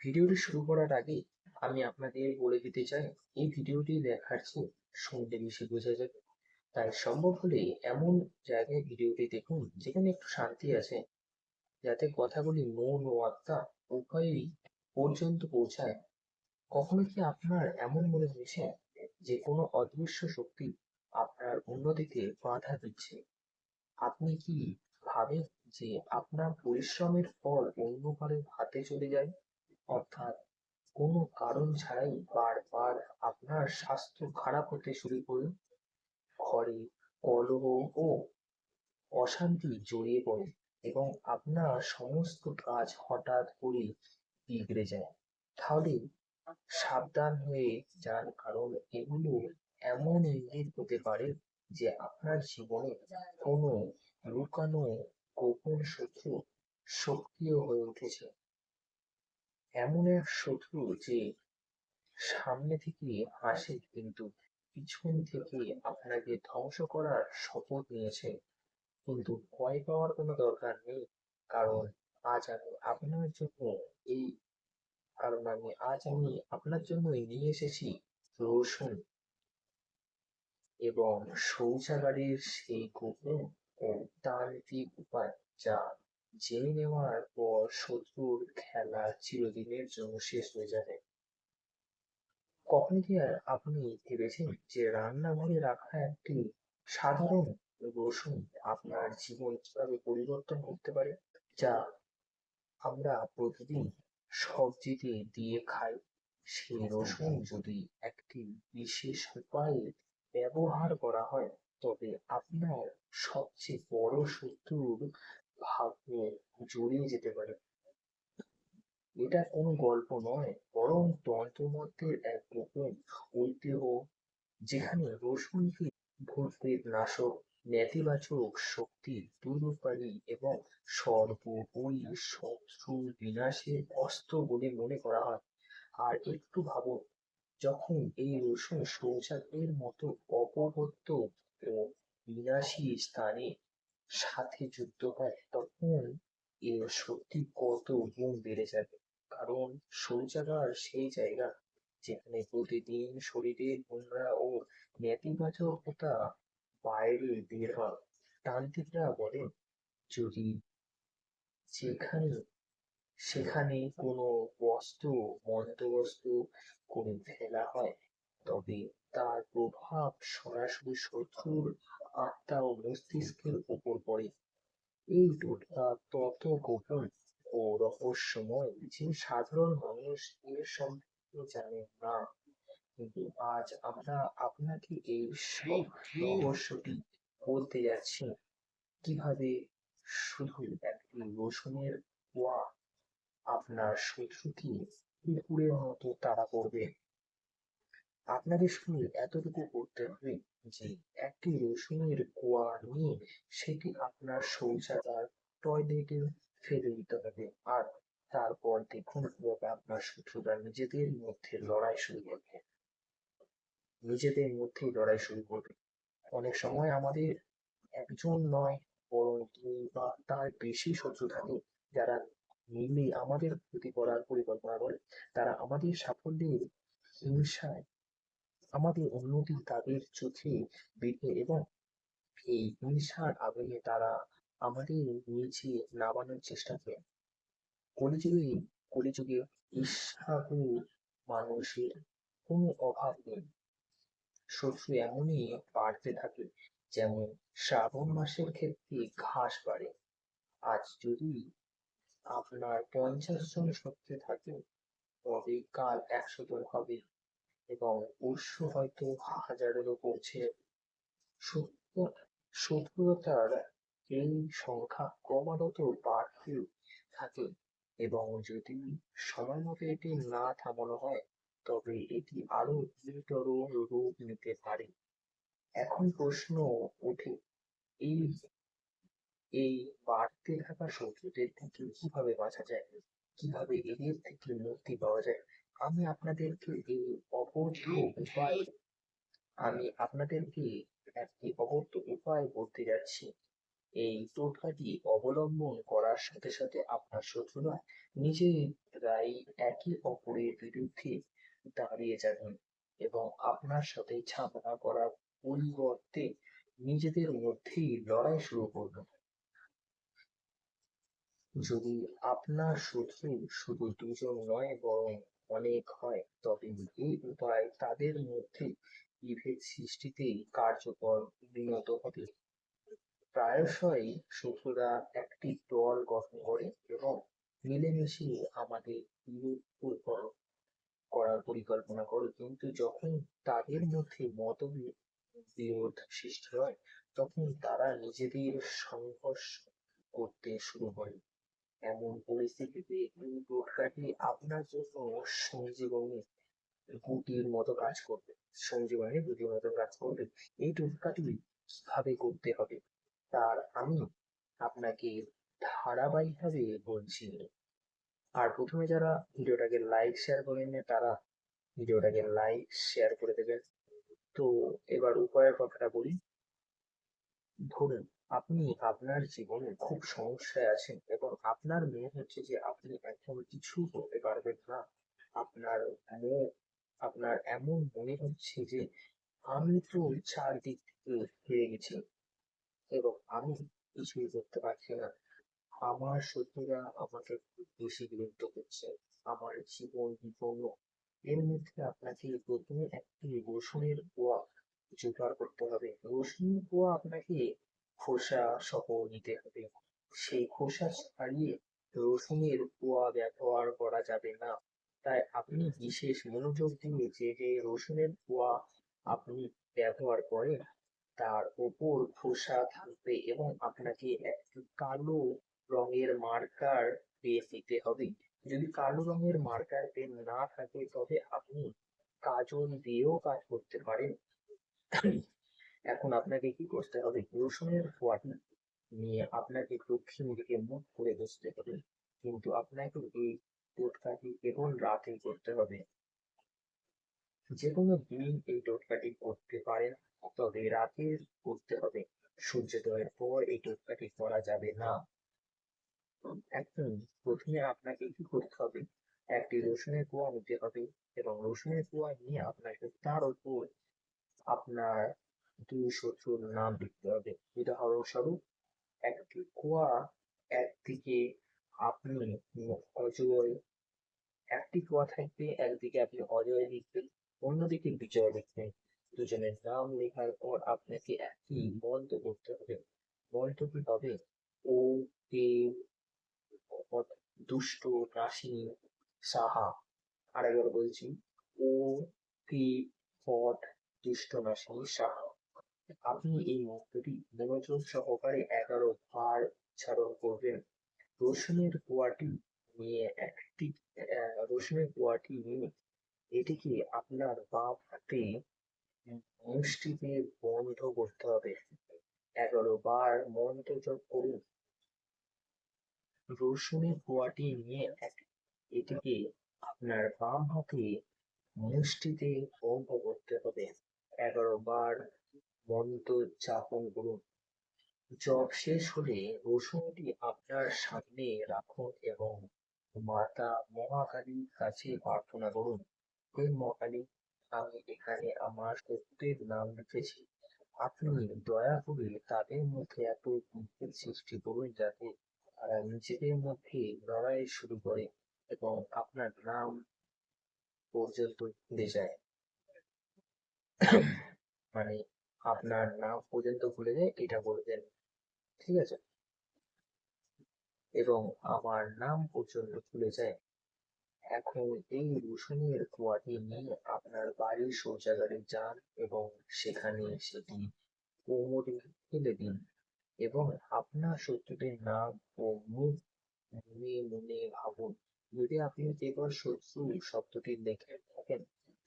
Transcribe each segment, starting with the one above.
ভিডিওটি শুরু করার আগে আমি আপনাদের বলে দিতে চাই, এই ভিডিওটি দেখার চেয়ে শুনতে বেশি বোঝা যাবে। তাই সম্ভব হলে এমন জায়গায় ভিডিওটি দেখুন, যেখানে একটু শান্তি আছে, যাতে কথাগুলি মন ও আত্মা উভয়ই পর্যন্ত পৌঁছায়। কখনো কি আপনার এমন মনে হয়েছে যে কোনো অদৃশ্য শক্তি আপনার উন্নতিতে বাধা দিচ্ছে? আপনি কি ভাবেন যে আপনার পরিশ্রমের ফল অন্য কারোর হাতে চলে যায়? অর্থাৎ কোনো কারণ ছাড়াই বারবার আপনার স্বাস্থ্য খারাপ হতে শুরু করল। ঘরে কলহ ও অশান্তি জড়িয়ে পড়ে এবং আপনার সমস্ত কাজ হঠাৎ করে বিগড়ে যায়। তাহলে সাবধান হয়ে যান, কারণ এগুলো এমন ইঙ্গিত হতে পারে যে আপনার জীবনে কোনো লুকানো গোপন শত্রু সক্রিয় হয়ে উঠেছে। এমন এক শত্রু যে সামনে থেকে হাসে কিন্তু পিছন থেকে আপনাকে ধ্বংস করার শপথ নিয়েছে। কিন্তু ভয় পাওয়ার কোনো দরকার নেই, কারণ আজ আমি আপনার জন্য এই, কারণ আমি, আজ আমি আপনার জন্য নিয়ে এসেছি রসুন এবং শৌচাগারের সেই গোপন ও তান্ত্রিক উপায় যা জেনে নেওয়ার পর শত্রুর খেলা চিরদিনের জন্য শেষ হয়ে যাবে। কখন কি আর আপনি ভেবেছেন যে রান্নাঘরে রাখা একটি সাধারণ রসুন আপনার জীবন কীভাবে পরিবর্তন করতে পারে? যা আমরা প্রতিদিন সবজিতে দিয়ে খাই। সেই রসুন যদি একটি বিশেষ উপায়ে ব্যবহার করা হয়, তবে আপনার সবচেয়ে বড় শত্রুর ভাগ্যে জড়িয়ে যেতে পারে। এটা কোনো গল্প নয়, বরং তন্ত্রমন্ত্রের এক গোপন ঐতিহ্য, যেখানে রসুনকে ভূতপ্রেত নাশক, নেতিবাচক শক্তি দূরকারী এবং সর্বোপরি শত্রু বিনাশের অস্ত্র বলে মনে করা হয়। আর একটু ভাবো যখন এই রসুন শৌচাগারের মতো অপবর্ত ও বিনাশী স্থানে সাথে যুক্ত হয় তখন এর শক্তি কত গুণ বেড়ে যাবে। কারণ শৌচাগার সেই জায়গা যেখানে প্রতিদিন শরীরের নোংরা ও নেতিবাচকতা বাইরে বের হয়, তান্ত্রিকরা বলেন, যদি যেখানে সেখানে কোনো বস্তু মন্দ বস্তু করে ফেলা হয়, তবে তার প্রভাব সরাসরি শত্রুর আত্মা ও মস্তিষ্কের উপর পড়ে। এই টোটকা তত গোপন ও রহস্যময়। যে সাধারণ মানুষ এর সম্পর্কে জানে না। কিন্তু আজ আমরা আপনাকে এই সব রহস্যটি বলতে যাচ্ছি। কীভাবে শুধু একটি রসুনের কোয়া আপনার শত্রুকে কুকুরের মতো তাড়া করবে? আপনাকে শুধু এতটুকু করতে হবে। যে একটি রসুনের কোয়া নিয়ে সেটি আপনার শৌচাগার টয়লেটে ফেলে দিতে হবে। আর তারপর দেখুন কীভাবে আপনার শত্রুরা নিজেদের মধ্যে লড়াই শুরু করবে। নিজেদের মধ্যে লড়াই শুরু করবে। অনেক সময় আমাদের একজন নয়, বরং দুই বা তার বেশি শত্রু থাকে, যারা মিলে আমাদের ক্ষতি করার পরিকল্পনা করে। তারা আমাদের সাফল্যের হিংসায় আমাদের উন্নতি তাদের চোখে বেঁধে এবং এই হিংসার আগুনে তারা আমাদের নিচে নামানোর চেষ্টা করে। কলিযুগে কলিযুগে ঈর্ষাহু মানুষের কোনো অভাব নেই। শত্রু এমনই বাড়তে থাকে যেমন শ্রাবণ মাসের ক্ষেত্রে ঘাস বাড়ে। আজ যদি আপনার পঞ্চাশ জন শত্রু থাকে, তবে কাল একশো জন হবে। এবং পরশু হয়তো হাজারেরও পৌঁছে সত্য শত্রুতার এই সংখ্যা ক্রমাগত বাড়তে থাকে এবং যদি সময় মতো এটি না থামানো হয়, তবে এটি আরও গুরুতর রূপ নিতে পারে। এখন প্রশ্ন ওঠে, এই এই বাড়তে থাকা শত্রুদের থেকে কীভাবে বাঁচা যায়? কীভাবে এদের থেকে মুক্তি পাওয়া যায়? আমি আপনাদেরকে এই উপায়, আমি আপনাদেরকে একটি অবৈধ উপায় বলতে যাচ্ছি। এই টোটকাটি অবলম্বন করার সাথে সাথে আপনার শত্রুরা নিজে শত্রুরাই একে অপরের বিরুদ্ধে দাঁড়িয়ে যাবেন এবং আপনার সাথে ঝামেলা করার পরিবর্তে নিজেদের মধ্যেই লড়াই শুরু করবেন। যদি আপনার শত্রু শুধু দুজন নয়, বরং অনেক হয়। তবে এই উপায় তাদের মধ্যে বিভেদ সৃষ্টিতেই কার্যকর পরিণত হবে। প্রায়শই শত্রুরা একটি দল গঠন করে এবং মিলেমিশে আমাদের বিরোধ করার পরিকল্পনা করে। কিন্তু যখন তাদের মধ্যে মতবিরোধ বিরোধ সৃষ্টি হয় তখন তারা নিজেদের সংঘর্ষ করতে শুরু করে। এমন পরিস্থিতিতে এই টোটকাটি আপনার জন্য সঞ্জীবনী গুটির মতো কাজ করবে, সঞ্জীবনী গুটির মতো কাজ করবে। এই টোটকাটি কীভাবে করতে হবে? তার আমি আপনাকে ধারাবাহিকভাবে বলছি। আর প্রথমে যারা ভিডিওটাকে লাইক শেয়ার করেননি তারা ভিডিওটাকে লাইক শেয়ার করে দেবেন। তো এবার উপায়ের কথাটা বলি। ধরুন আপনি আপনার জীবনে খুব সমস্যায় আছেন এবং আপনার মনে হচ্ছে যে আপনি এখন কিছু করতে পারবেন না। আপনার মন, আপনার এমন মনে হচ্ছে যে আমি তো চারদিক থেকে গেছি এবং আমি কিছুই করতে পারছি না। আমার শত্রুরা আমাকে খুব বেশি বিরক্ত করছে। আমার জীবন বিপন্ন। এর মধ্যে আপনাকে প্রথমে একটি রসুনের কোয়া জোগাড় করতে হবে। রসুনের কোয়া আপনাকে খোসা সহ নিতে হবে। সেই খোসা ছাড়িয়ে রসুনের কোয়া ব্যবহার করা যাবে না। তাই আপনি বিশেষ মনোযোগ দিয়ে যে যে রসুনের কোয়া আপনি ব্যবহার করেন, তার ওপর খোসা থাকবে এবং আপনাকে একটি কালো রঙের মার্কার দিয়ে দিতে হবে। যদি কালো রঙের মার্কার পেন না থাকে, তবে আপনি কাজল দিয়েও কাজ করতে পারেন। এখন আপনাকে কি করতে হবে? রসুনের কোয়াটি নিয়ে আপনাকে দক্ষিণ দিকে মুখ করে বসতে হবে। কিন্তু আপনাকে এই টোটকাটি কেবল রাতে করতে হবে। যে কোনো দিন এই টোটকাটি করতে পারেন, তবে রাতে করতে হবে। সূর্যোদয়ের পর এই টোটকাটি করা যাবে না। এখন প্রথমে আপনাকে কি করতে হবে? একটি রসুনের কোয়া নিতে হবে এবং রসুনের কোয়া নিয়ে আপনাকে তার উপর আপনার দুই শত্রুর নাম লিখতে হবে উদাহরণস্বরূপ একটি কোয়া একদিকে আপনি অজয় একটি কোয়া থাকবে একদিকে আপনি অজয় লিখবেন অন্যদিকে বিজয় লিখবেন দুজনের নাম লেখার পর আপনাকে একই বন্ধ করতে হবে বন্ধটি হবে ও কে দুষ্ট রাশিনী সাহা আরেকবার বলছি ও পি পট দুষ্ট নাশিনী সাহা আপনি এই মন্ত্রটি মনোযোগ সহকারে এগারো বার উচ্চারণ করবেন। রসুনের কুয়াটি নিয়ে একটি রসুনের কুয়াটি নিয়ে এটিকে আপনার বাম হাতে মুষ্টিতে বন্ধ করতে হবে। এগারো বার মন্ত্র জপ করুন। রসুনের কোয়াটি নিয়ে এটিকে আপনার বাম হাতে মুষ্টিতে বন্ধ করতে হবে। এগারো বার মন্ত্র যাপন করুন। জপ শেষ হলে রসুনটি আপনার সামনে রাখুন এবং মাতা মহাকালীর কাছে প্রার্থনা করুন। হে মহাকালী, আমি এখানে আমার শত্রুদের নাম লিখেছি। আপনি দয়া করে তাদের মধ্যে এত বিভেদ সৃষ্টি করুন যাতে তারা নিজেদের মধ্যে লড়াই শুরু করে এবং আপনার নাম পর্যন্ত যায়। মানে আপনার নাম পর্যন্ত ভুলে যায়, এটা বলবেন। ঠিক আছে? এবং আমার নাম পর্যন্ত ভুলে যায়। এখন এই রসুনের কুয়াটি নিয়ে আপনার বাড়ির শৌচাগারে যান এবং সেখানে সেটি কোমরে ফেলে দিন এবং আপনার শত্রুটির নাম ও মুখ মনে মনে ভাবুন। যদি আপনি কেবল শত্রু শব্দটি লিখে থাকেন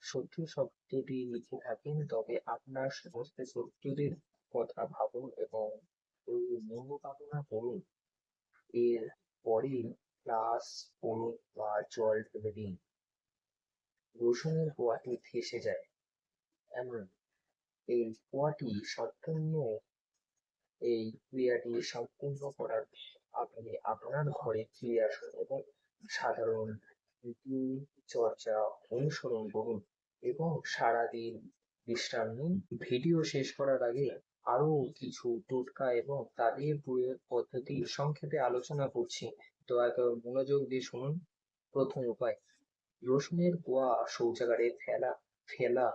শত্রু শব্দটি লিখে থাকেন, তবে আপনার সমস্ত শত্রুদের কথা ভাবুন এবং মনোকামনা করুন। এর পরে গ্লাস পড়ুন বা জল ফেলে দিন। রসুনের কুয়াটি ভেসে যায়। এমন। এই কুয়াটি সম্পূর্ণ এই ক্রিয়াটি সম্পূর্ণ করার আপনি আপনার ঘরে ফিরে আসুন এবং সাধারণ চর্চা অনুসরণ করুন। এবং সারাদিন বিশ্রাম নিন। ভিডিও শেষ করার আগে আরও কিছু টোটকা এবং তাদের প্রয়োগ পদ্ধতি সংক্ষেপে আলোচনা করছি। দয়া করে মনোযোগ দিয়ে শুনুন। প্রথম উপায়, রসুনের কোয়া শৌচাগারে ফেলা ফেলা।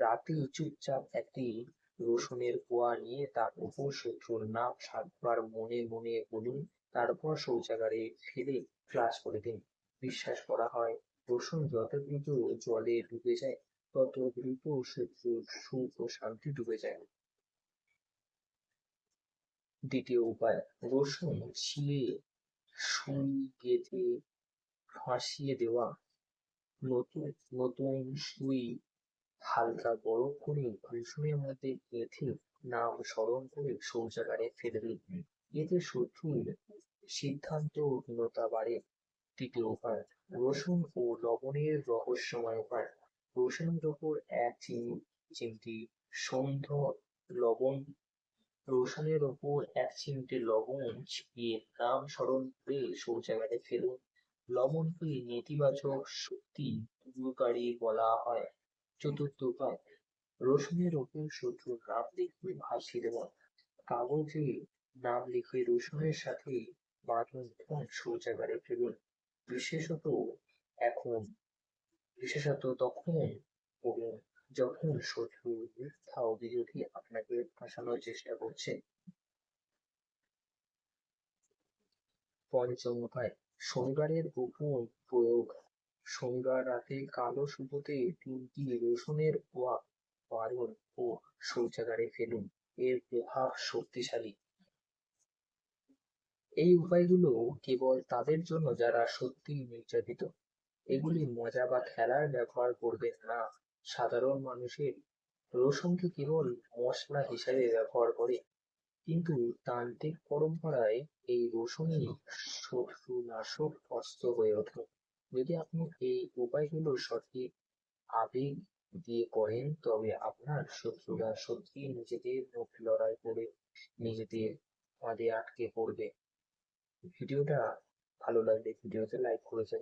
রাতে চুপচাপ একটি রসুনের কোয়া নিয়ে তার উপর শত্রুর নাম সাতবার মনে মনে বলুন। তারপর শৌচাগারে ফেলে ফ্লাশ করে দিন। বিশ্বাস করা হয় রসুন যত দ্রুত জলে ডুবে যায়, তত শত্রুর সুখ ও শান্তি ডুবে যায়। দ্বিতীয় উপায়, রসুন ছিলে সুই গেঁথে ফাঁসিয়ে দেওয়া। নতুন নতুন সুই হালকা গরম করে রসুনের মধ্যে গেঁথে নাম স্মরণ করে শৌচাগারে ফেলে দিন। এতে শত্রুর সিদ্ধান্ত সিদ্ধান্তহীনতা বাড়ে। তৃতীয় উপায় রসুন ও লবণের রহস্যময় উপায়। রসুনের ওপর এক চিম- চিমটি সন্ধ লবণ রসুনের ওপর এক চিমটে লবণ ছিটিয়ে নাম স্মরণ করে শৌচাগারে ফেলুন। লবণকে নেতিবাচক শক্তি দূরকারী বলা হয়। চতুর্থ উপায় রসুনের ওপর শত্রুর নাম লিখে ভাসিয়ে দেওয়া কাগজে নাম লিখে রসুনের সাথে বাঁধুন শৌচাগারে ফেলুন। বিশেষত এখন, বিশেষত তখন যখন শত্রু মিথ্যা অভিযোগে আপনাকে ফাঁসানোর চেষ্টা করছে পঞ্চম উপায় শনিবারের গোপন প্রয়োগ। শনিবার রাতে কালো সুতোতে তিনটি রসুনের কোয়া বারণ ও শৌচাগারে ফেলুন। এর প্রভাব শক্তিশালী। এই উপায়গুলো কেবল তাদের জন্য যারা সত্যিই নির্যাতিত। এগুলি মজা বা খেলার ব্যবহার করবেন না। সাধারণ মানুষের রসুনকে কেবল মশলা হিসেবে ব্যবহার করে। কিন্তু তান্ত্রিক পরম্পরায় এই রসুনই শত্রুনাশক অস্ত্র হয়ে ওঠে। যদি আপনি এই উপায়গুলো সঠিক আবেগ দিয়ে করেন, তবে আপনার শত্রুরা সত্যি নিজেদের মুখ লড়াই করে নিজেদের ফাঁদে আটকে পড়বে। ভিডিওটা ভালো লাগলে ভিডিওতে লাইক করেছেন।